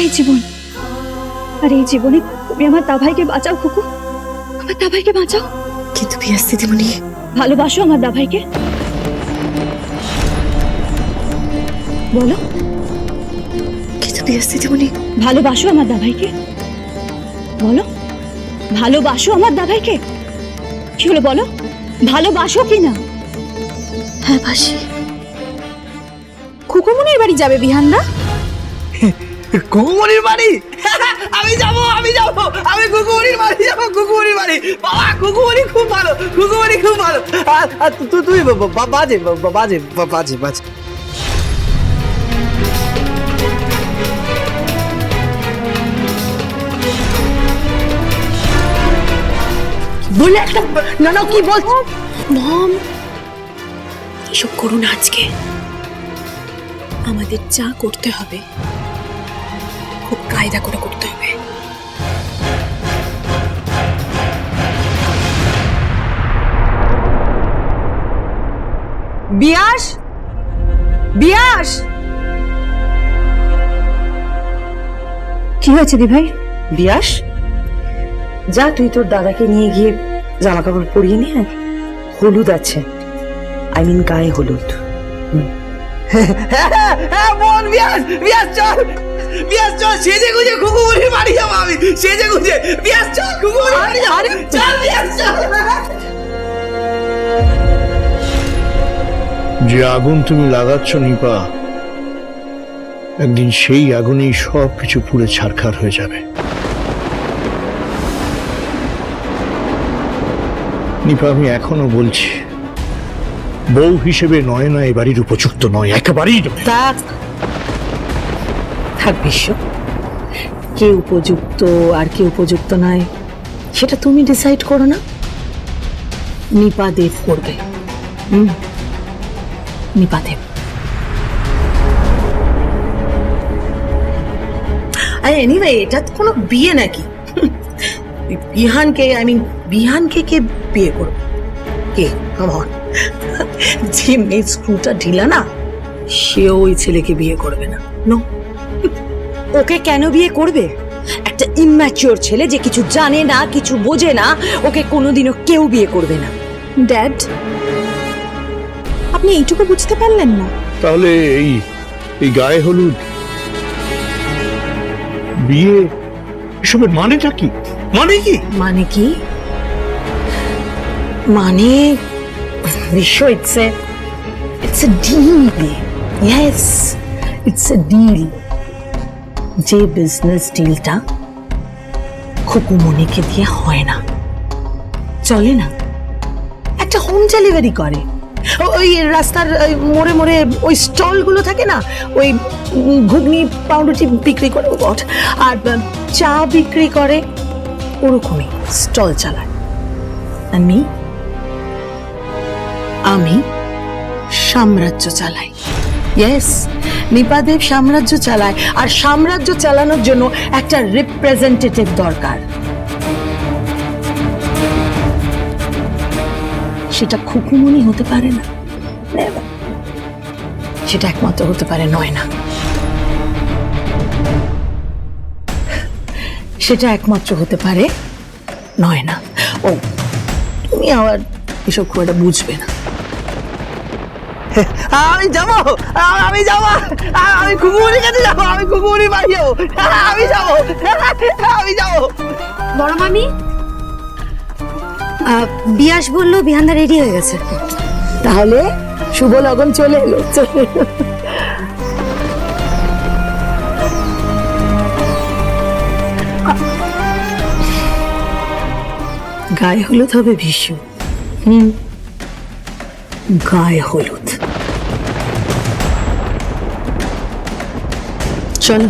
একটাই জীবন। আর এই জীবনে তুমি আমার দাভাইকে বাঁচাও খুকু। আমার দাভাইকে বাঁচাও। কিন্তু পিয়াস দিদিমণি ভালোবাসো আমার দাভাইকে। বলো। কিন্তু পিয়াস দিদিমণি ভালোবাসো আমার দাভাইকে। বলো। ভালোবাসো আমার দাভাইকে। কি হলো বলো? ভালোবাসো কি না হ্যাঁ বাসি। খুকুমনির বাড়ি যাবে বিহানদা? কুকুমনির বাড়ি? আমি যাব আমি যাব। আমি কুকুমনির বাড়ি যাব, কুকুমনির বাড়ি। বাবা, কুকুমনি খুব ভালো, কুকুমনি খুব ভালো। আর তুই বা- বাজে বাজে বাজে বাজে। বললে একটা, না না, কি বল মম এসব করুন আজকে। আমাদের যা করতে হবে। কায়দা করে করতে হবে। বিয়াস? বিয়াস? কি হয়েছে দি ভাই? বিয়াস? যা তুই তোর দাদাকে নিয়ে গিয়ে জামা কাপড় পরিয়ে নিয়ে আয়। হলুদ আছে। আই মিন গায়ে হলুদ। হ্যাঁ হ্যাঁ বোন বিয়াস বিয়াস চল। বিয়াস চল সেজে গুজে কুকুমনির বাড়ি যাব আমি। সেজে গুজে বিয়াস চল কুকুমনির বাড়ি যাব। চল বিয়াস চল। যে আগুন তুমি লাগাচ্ছ নিপা একদিন সেই আগুনেই সব কিছু পুড়ে ছারখার হয়ে যাবে। নিপা আমি এখনও বলছি বউ হিসেবে নয় না এ বাড়ির উপযুক্ত নয় একেবারেই নয়। থাক বিশ্ব। কে উপযুক্ত আর কে উপযুক্ত নয়, সেটা তুমি ডিসাইড করো না। নিপা দেব করবে। হুম, নিপা দেব। আর এনিওয়ে এটা তো কোনো বিয়ে নাকি? বিহানকে আই মিন বিহানকে কে বিয়ে করবে? কে? আমার যে মেয়ে স্ক্রুটা ঢিলা না, সেও ওই ছেলেকে বিয়ে করবে না। নো ওকে কেন বিয়ে করবে? একটা ইম্যাচিওর ছেলে যে কিছু জানে না কিছু বোঝে না ওকে কোনোদিনও কেউ বিয়ে করবে না। ড্যাড আপনি এইটুকু বুঝতে পারলেন না। তাহলে এই এই গায়ে হলুদ বিয়ে এসবের মানেটা কি? মানে কি? মানে কি? মানে বিশ্ব it's a it's a deal yes it's a deal যে বিজনেস ডিলটা খুকুমনিকে দিয়ে হয় না। চলে না। একটা হোম ডেলিভারি করে। ওই রাস্তার মোড়ে মোড়ে ওই স্টলগুলো থাকে না? ওই ঘুগনি, পাউরুটি বিক্রি করে? আর চা বিক্রি করে, ওরকমই স্টল চালায়। আমি আমি সাম্রাজ্য চালাই। ইয়েস নিপাদেব সাম্রাজ্য চালায়, আর সাম্রাজ্য চালানোর জন্য একটা রিপ্রেজেন্টেটিভ দরকার। সেটা খুকুমনি হতে পারে না। সেটা একমাত্র হতে পারে নয় না সেটা একমাত্র হতে পারে নয় না ও, তুমি আবার এসব খুব একটা বুঝবে না। আমি যাব। আমি যাব। আমি কুকুমনির কাছে যাব। আমি কুকুমনির বাড়ি যাব আমি যাব। আমি যাব। বড় মামি বিয়াস বলল বিহানদা রেডি হয়ে গেছে। তাহলে শুভ লগন চলে এলো। চলে এলো। গায়ে হলুদ হবে ভীষণ। হুম। গায়ে হলুদ। চলো।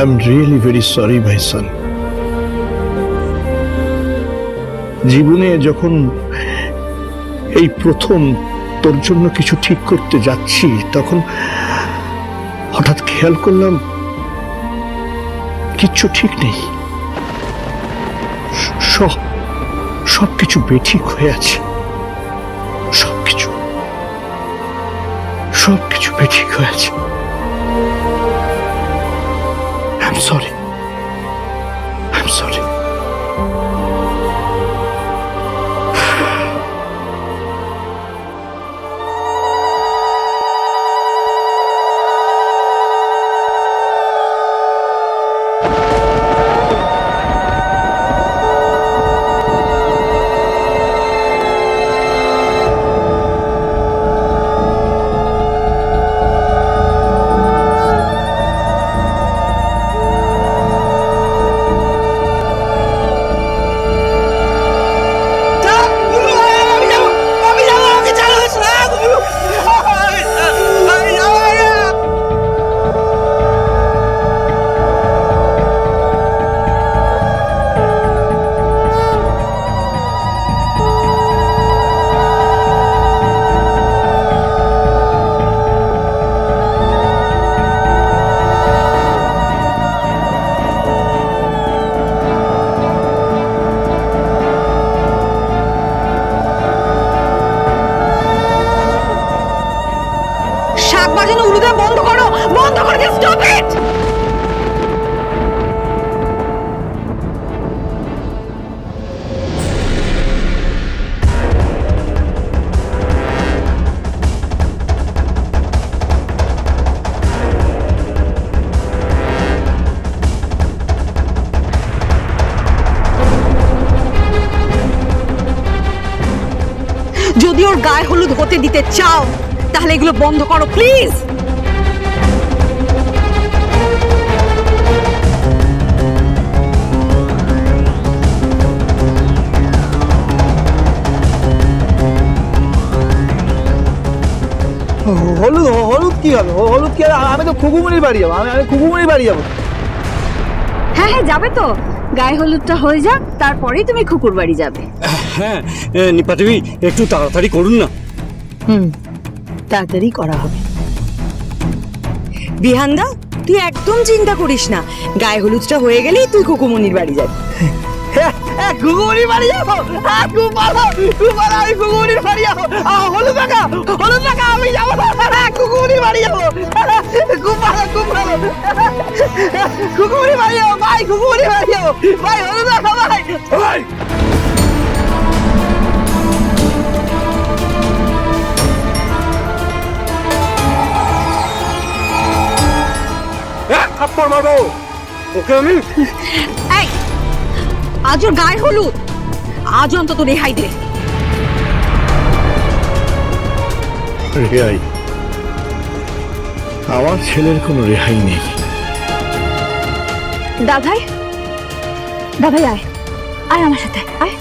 Am really very sorry my son জীবনে যখন এই প্রথম তোর জন্য কিছু ঠিক করতে যাচ্ছি। তখন হঠাৎ খেয়াল করলাম, কিচ্ছু ঠিক নেই। সব কিছু বেঠিক হয়ে আছে। সব কিছু সব কিছু বেঠিক হয়ে আছে। গায়ে হলুদ হতে দিতে চাও তাহলে এগুলো বন্ধ করো প্লিজ। হলুদ হলুদ কি হবে? হলুদ কি হবে? আমি তো খুকুমনির বাড়ি যাব আমি আমি খুকুমনির বাড়ি যাব। হ্যাঁ হ্যাঁ যাবে তো। গায়ে হলুদটা হয়ে যাক তারপরেই তুমি খুকুর বাড়ি যাবে। হ্যাঁ এ, নিপা দেবী একটু তাড়াতাড়ি করুন না। হুম তাড়াতাড়ি করা হবে। বিহানদা তুই একদম চিন্তা করিস না। গায়ে হলুদটা হয়ে গেলেই তুই কুকুমনির বাড়ি যাবি। বাড়ি যাব? আমি খুকুমনির বাড়ি যাব। হলুদ আমি যাব বাড়ি যাব। বাড়ি ভাই খুকুমনির বাড়ি যাব। ভাই হলুদ টাকা ভাই থাপ্পড় মারবো। ওকে আমি? এই আজ ওর গায়ে হলুদ। আজ অন্তত রেহাই দে। রেহাই? আমার ছেলের কোনো রেহাই নেই। দাদাই? দাদাই আয়। আয় আমার সাথে আয়।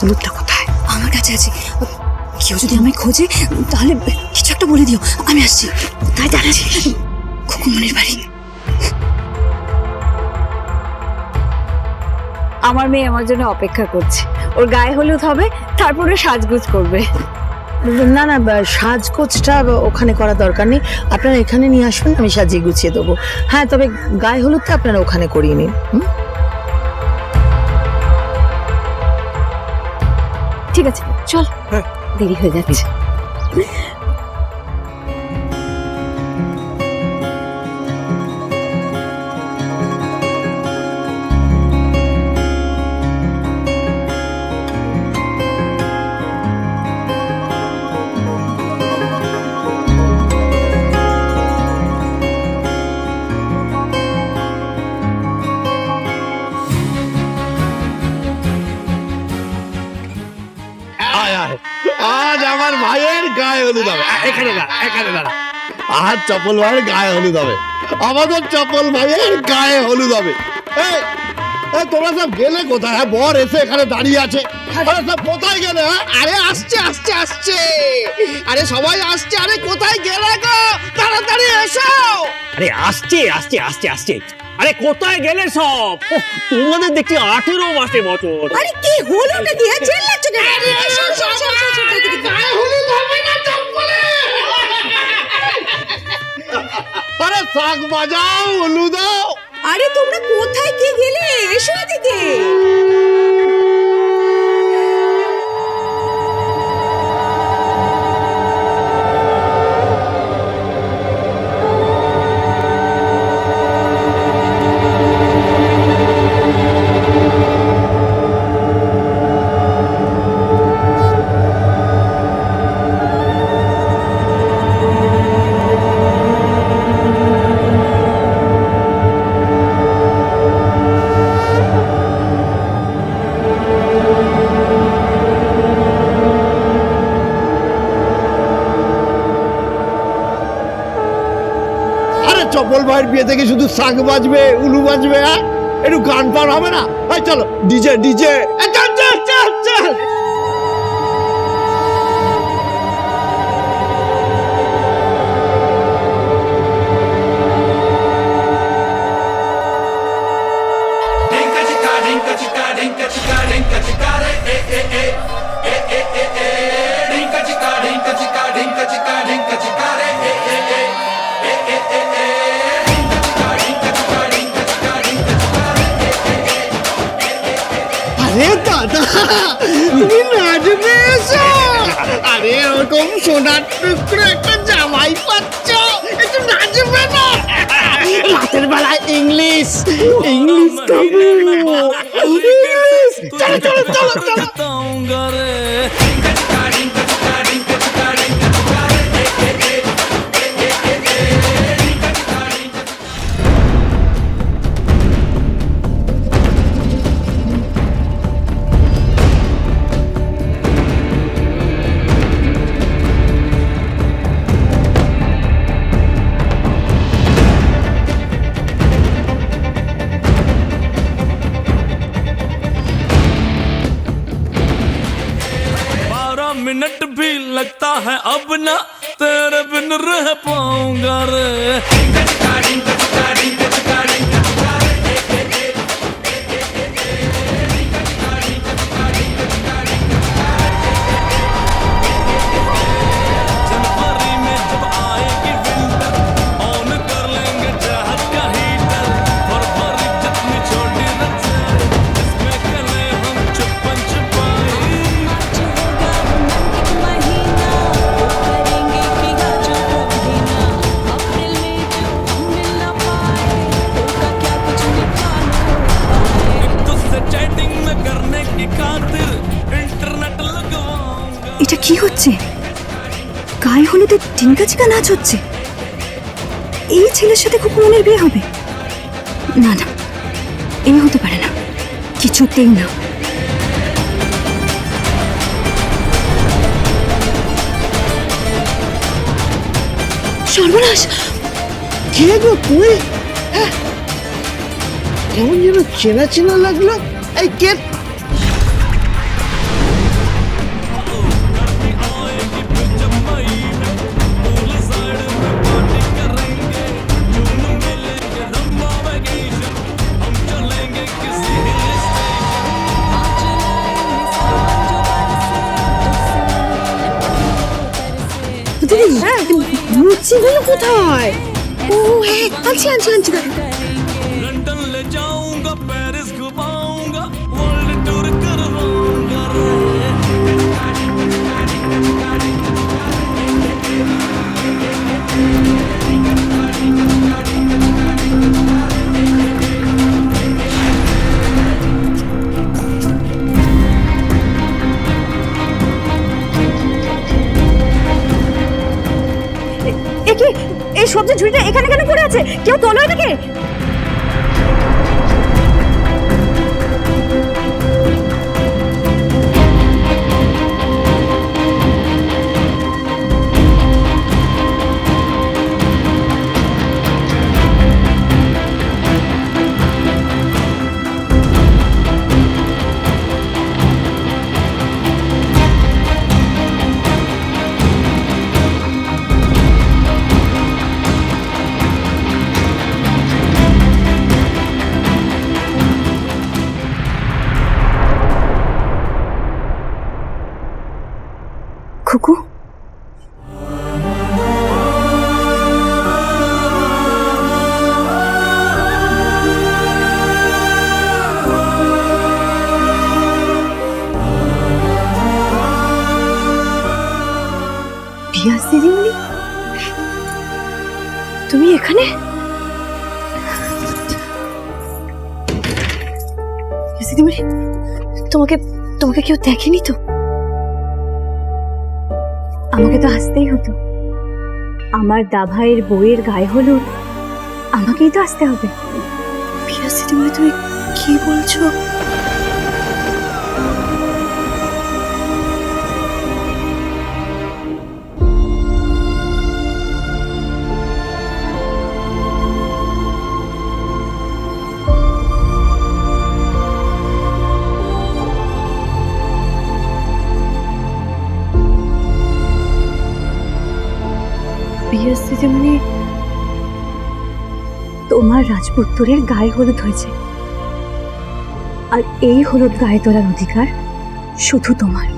হলুদটা কোথায়? আমার কাছে আছে। কেউ যদি আমায় খোঁজে তাহলে কিছু একটা বলে দিও। আমি আসছি। তাই জানাচ্ছি খুকুমনির বাড়ি। আমার মেয়ে আমার জন্য অপেক্ষা করছে। ওর গায়ে হলুদ হবে তারপরে সাজগুজ করবে। না না সাজগোজটা ওখানে করা দরকার নেই। আপনারা এখানে নিয়ে আসবেন আমি সাজিয়ে গুছিয়ে দেবো। হ্যাঁ তবে গায়ে হলুদটা আপনারা ওখানে করিয়ে নিন। হুম? ঠিক আছে চল। দেরি হয়ে যাচ্ছে। আজ চপল ভাইয়ের গায়ে হলুদ হবে আমাদের চপল ভাইয়ের গায়ে হলুদ হবে তোমরা সব গেলে কোথায় হ্যাঁ বর এসে এখানে দাঁড়িয়ে আছে আরে সব কোথায় গেলে হ্যাঁ আরে আসছে আসছে আসছে আরে সবাই আসছে আরে কোথায় গেলে গো তাড়াতাড়ি এসো আরে আসছে আসছে আসছে আসছে আরে কোথায় গেলে সব তোমাদের দেখছি আঠেরো মাসে বছর আরে কি হলো না দিয়ে চেল্লাচ্ছ কেন এসো, এসো। আরে শাক বাজাও দাও। আরে তোমরা কোথায় কি গেলে? এসো এদিকে। ভাইয়ের বিয়ে থেকে শুধু শাক বাজবে, উলু বাজবে হ্যাঁ? একটু গান পার হবে না? ভাই চলো, ডিজে ডিজে। তুমি নাচবে এসো। আরে ওরকম সোনার টুকরো একটা জামাই পাচ্ছ একটু নাচবে না? রাতের বেলায় ইংলিশ ইংলিশ চলো চলো চলো চলো। গায়ে হলুদে টিনকাচিকা নাচ হচ্ছে। এই ছেলের সাথে খুকুমনের বিয়ে হবে। না না এই হতে পারে না। কিছুতেই না। সর্বনাশ! কে গো তুই? কেমন যেন চেনা চেনা লাগল। এই কে হ্যাঁ মুচিগুলো কোথায়? ও হ্যাঁ আনছি আনছি আনছি। সবজি ঝুড়িটা এখানে কেন পড়ে আছে? কেউ তোলো এটাকে? দিদিমণি? তুমি এখানে? দিদিমণি, তোমাকে তোমাকে কেউ দেখেনি তো? আমাকে তো আসতেই হতো। আমার দাভাইয়ের বইয়ের গায়ে হলুদ, আমাকেই তো আসতে হবে। পিয়াসি তুমি তুমি কি বলছো? রাজপুত্তরের গায়ে হলুদ হয়েছে। আর এই হলুদ গায়ে তোলার অধিকার শুধু তোমার।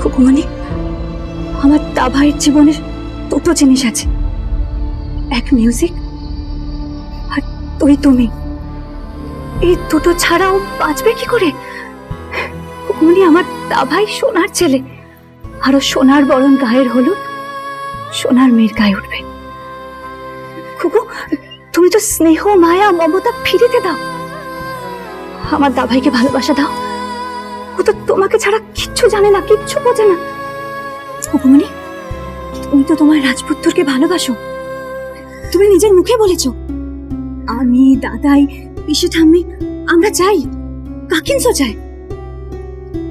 খুকুমনি আমার দাভাইয়ের জীবনের দুটো জিনিস আছে। এক মিউজিক আর তুই তুমি। এই দুটো ছাড়াও বাঁচবে কি করে? খুকুমনি আমার সোনার ছেলে। আরও সোনার বরণ গায়ের সোনার মেয়ের গায়ে উঠবে। খুকু, তুমি তো স্নেহ, মায়া, মমতা ফিরিতে দাও। আমার দাভাইকে ভালোবাসা দাও। ও তো তোমাকে ছাড়া কিচ্ছু জানে না, কিচ্ছু বোঝে না। হুকুমনি তুমি তো তোমার রাজপুত্রকে ভালোবাসো। তুমি নিজের মুখে বলেছ। আমি, দাদাই, পিসি ঠাম্মি, আমরা চাই, কাকিনসো চাই।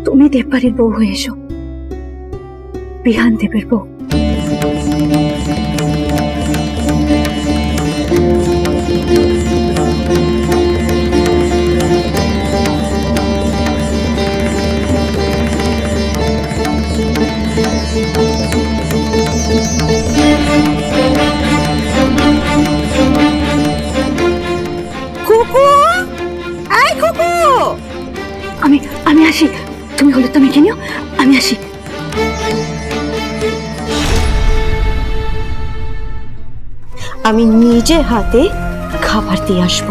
তুমি দেবপারের বউ হয়ে এসো। বিহান দেবের বউ। আমি নিজে হাতে খাবার দিয়ে আসব।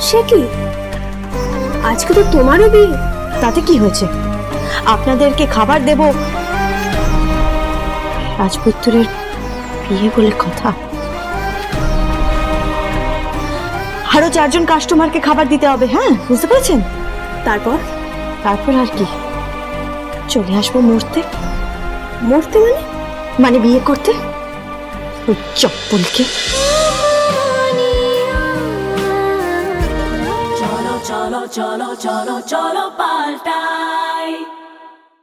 সে কি? আজকে তো তোমারও বিয়ে। তাতে কি হয়েছে? আপনাদেরকে খাবার দেব। রাজপুত্রের বিয়ে বলে কথা। আরও চারজন কাস্টমারকে খাবার দিতে হবে হ্যাঁ? বুঝতে পেরেছেন? তারপর? তারপর আর কি। চলে আসব মরতে। মরতে মানে? মানে বিয়ে করতে? ওই চপ্পলকে। Cholo, cholo, cholo, paltai.